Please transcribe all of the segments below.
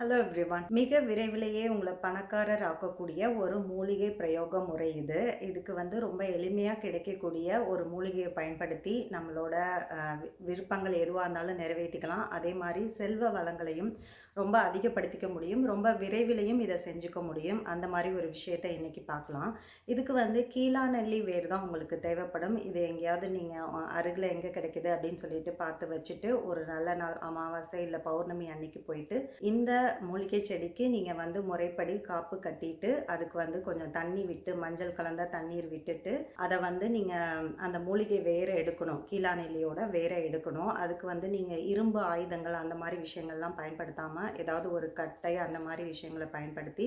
Hello everyone மிக விரைவிலேயே உங்களை பணக்காரர் ஆக்கக்கூடிய ஒரு மூலிகை பிரயோக முறை இது. இதுக்கு வந்து ரொம்ப எளிமையாக கிடைக்கக்கூடிய ஒரு மூலிகையை பயன்படுத்தி நம்மளோட விருப்பங்கள் எதுவாக இருந்தாலும் நிறைவேற்றிக்கலாம் அதே மாதிரி செல்வ வளங்களையும் ரொம்ப அதிகப்படுத்திக்க முடியும். ரொம்ப விரைவிலையும் இதை செஞ்சுக்க முடியும். அந்த மாதிரி ஒரு விஷயத்தை இன்றைக்கி பார்க்கலாம். இதுக்கு வந்து கீழா நெல்லி வேர் தான் உங்களுக்கு தேவைப்படும். இது எங்கேயாவது நீங்கள் அருகில் எங்கே கிடைக்குது அப்படின்னு சொல்லிட்டு பார்த்து வச்சுட்டு ஒரு நல்ல நாள் அமாவாசை இல்லை பௌர்ணமி அன்னைக்கு போயிட்டு இந்த மூலிகை செடிக்கு நீங்கள் வந்து முறைப்படி காப்பு கட்டிட்டு அதுக்கு வந்து கொஞ்சம் தண்ணி விட்டு மஞ்சள் கலந்த தண்ணீர் விட்டுட்டு அதை வந்து நீங்கள் அந்த மூலிகை வேற எடுக்கணும். கீழாநெல்லியோட வேற எடுக்கணும். அதுக்கு வந்து நீங்கள் இரும்பு ஆயுதங்கள் அந்த மாதிரி விஷயங்கள்லாம் பயன்படுத்தாமல் ஏதாவது ஒரு கட்டை அந்த மாதிரி விஷயங்களை பயன்படுத்தி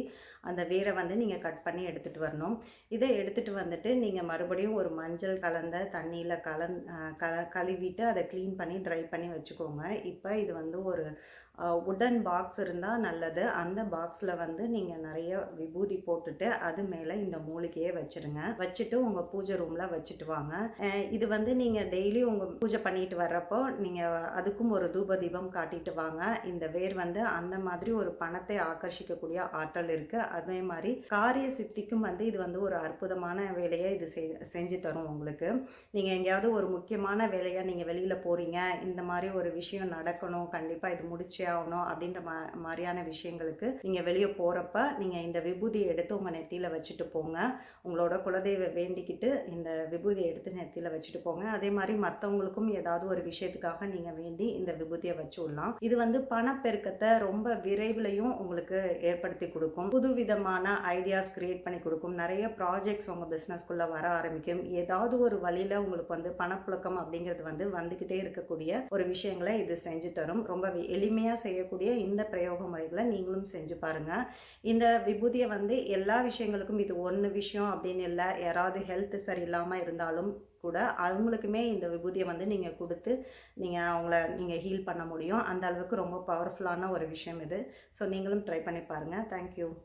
அந்த வேரை வந்து நீங்கள் கட் பண்ணி எடுத்துகிட்டு வரணும். இதை எடுத்துகிட்டு வந்துட்டு நீங்கள் மறுபடியும் ஒரு மஞ்சள் கலந்த தண்ணியில் கலந் கல கழுவிட்டு அதை க்ளீன் பண்ணி ட்ரை பண்ணி வச்சுக்கோங்க. இப்போ இது வந்து ஒரு உடன் பாக்ஸ் இருந்தால் நல்லது. அந்த பாக்ஸில் வந்து நீங்கள் நிறைய விபூதி போட்டுட்டு அது மேலே இந்த மூலிகையை வச்சுருங்க. வச்சுட்டு உங்கள் பூஜை ரூமில் வச்சுட்டு வாங்க. இது வந்து நீங்கள் டெய்லி உங்கள் பூஜை பண்ணிட்டு வர்றப்போ நீங்கள் அதுக்கும் ஒரு தூப தீபம் காட்டிட்டு வாங்க. இந்த வேர் வந்து அந்த மாதிரி ஒரு பணத்தை ஆக்கர்ஷிக்கக்கூடிய ஆற்றல் இருக்குது அதே மாதிரி காரிய சித்திக்கும் வந்து இது வந்து ஒரு அற்புதமான வேலையை இது செஞ்சு தரும் உங்களுக்கு. நீங்கள் எங்கேயாவது ஒரு முக்கியமான வேலையாக நீங்கள் வெளியில் போகிறீங்க இந்த மாதிரி ஒரு விஷயம் நடக்கணும். கண்டிப்பாக இது முடிச்சு ஆகணும் அப்படின்ற மா மாதிரியான விஷயங்களுக்கு நீங்கள் வெளியே போகிறப்ப நீங்கள் இந்த விபூதியை எடுத்து உங்கள் நெத்தியில் வச்சுட்டு போங்க. உங்களோட குலதெய்வ வேண்டிக்கிட்டு இந்த விபூதியை எடுத்து நெத்தியில் வச்சுட்டு போங்க. அதே மாதிரி மற்றவங்களுக்கும் ஏதாவது ஒரு விஷயத்துக்காக நீங்கள் வேண்டி இந்த விபூதியை வச்சு விடலாம் இது வந்து பணப்பெருக்கத்தை ரொம்ப விரைவிலையும் உங்களுக்கு ஏற்படுத்தி கொடுக்கும். புது விதமான ஐடியாஸ் கிரியேட் பண்ணி கொடுக்கும். நிறைய ப்ராஜெக்ட்ஸ் உங்கள் பிஸ்னஸ்க்குள்ளே வர ஆரம்பிக்கும். ஏதாவது ஒரு வழியில் உங்களுக்கு வந்து பணப்புழக்கம் அப்படிங்கிறது வந்து வந்துக்கிட்டே இருக்கக்கூடிய ஒரு விஷயங்களை இது செஞ்சு தரும். ரொம்ப எளிமையாக எளிமையாக செய்யக்கூடிய இந்த பிரயோக முறைகளை நீங்களும் செஞ்சு பாருங்கள் இந்த விபூதியை வந்து எல்லா விஷயங்களுக்கும் இது ஒன்று விஷயம் அப்படின்னு இல்லை யாராவது ஹெல்த் சரியில்லாமல் இருந்தாலும் கூட அவங்களுக்குமே இந்த விபூதியை வந்து நீங்கள் கொடுத்து நீங்கள் அவங்கள நீங்கள் ஹீல் பண்ண முடியும். அந்த அளவுக்கு ரொம்ப பவர்ஃபுல்லான ஒரு விஷயம் இது. ஸோ நீங்களும் ட்ரை பண்ணி பாருங்கள் தேங்க்யூ